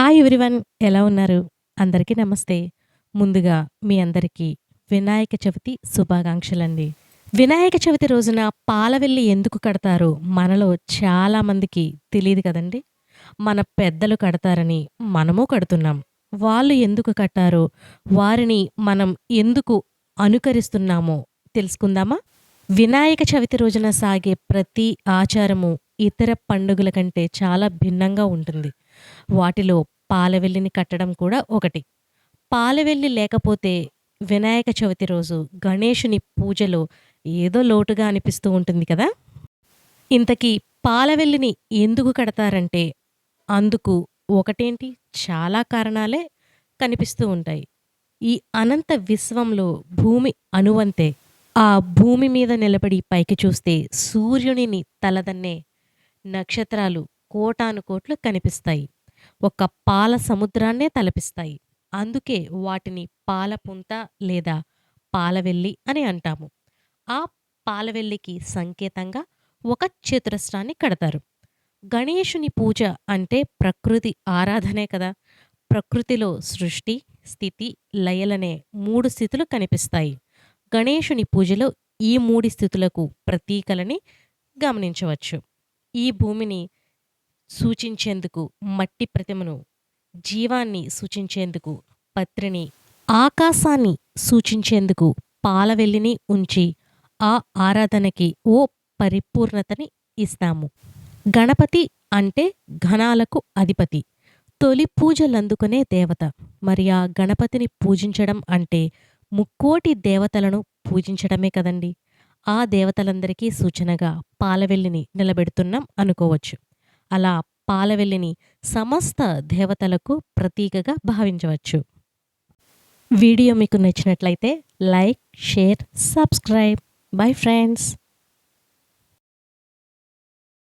Hi everyone ఎలా ఉన్నారు? అందరికీ నమస్తే. ముందుగా మీ అందరికీ వినాయక చవితి శుభాకాంక్షలండి. వినాయక చవితి రోజున పాలవెల్లి ఎందుకు కడతారో మనలో చాలామందికి తెలియదు కదండీ! మన పెద్దలు కడతారని మనము కడుతున్నాం. వాళ్ళు ఎందుకు కట్టారో, వారిని మనం ఎందుకు అనుకరిస్తున్నామో తెలుసుకుందామా? వినాయక చవితి రోజున సాగే ప్రతి ఆచారము ఇతర పండుగల కంటే చాలా భిన్నంగా ఉంటుంది. వాటిలో పాలవెల్లిని కట్టడం కూడా ఒకటి. పాలవెల్లి లేకపోతే వినాయక చవితి రోజు గణేషుని పూజలో ఏదో లోటుగా అనిపిస్తూ ఉంటుంది కదా! ఇంతకీ పాలవెల్లిని ఎందుకు కడతారంటే అందుకు ఒకటేంటి చాలా కారణాలే కనిపిస్తూ ఉంటాయి. ఈ అనంత విశ్వంలో భూమి అణువంతే. ఆ భూమి మీద నిలబడి పైకి చూస్తే సూర్యునిని తలదన్నే నక్షత్రాలు కోటానుకోట్లు కనిపిస్తాయి. ఒక పాల సముద్రాన్నే తలపిస్తాయి. అందుకే వాటిని పాలపుంత లేదా పాలవెల్లి అని అంటాము. ఆ పాలవెల్లికి సంకేతంగా ఒక చతురస్రాన్ని కడతారు. గణేషుని పూజ అంటే ప్రకృతి ఆరాధనే కదా! ప్రకృతిలో సృష్టి, స్థితి, లయలనే మూడు స్థితులు కనిపిస్తాయి. గణేషుని పూజలో ఈ మూడి స్థితులకు ప్రతీకలని గమనించవచ్చు. ఈ భూమిని సూచించేందుకు మట్టి ప్రతిమను, జీవాన్ని సూచించేందుకు పత్రిని, ఆకాశాన్ని సూచించేందుకు పాలవెల్లిని ఉంచి ఆ ఆరాధనకి ఓ పరిపూర్ణతని ఇస్తాము. గణపతి అంటే ఘనాలకు అధిపతి. తొలి పూజలందుకునే దేవత. మరి ఆ గణపతిని పూజించడం అంటే ముక్కోటి దేవతలను పూజించడమే కదండీ! ఆ దేవతలందరికీ సూచనగా పాలవెల్లిని నిలబెడుతున్నాం అనుకోవచ్చు. అలా పాలవెల్లిని సమస్త దేవతలకు ప్రతీకగా భావించవచ్చు. వీడియో మీకు నచ్చినట్లయితే like, share, subscribe. Bye friends.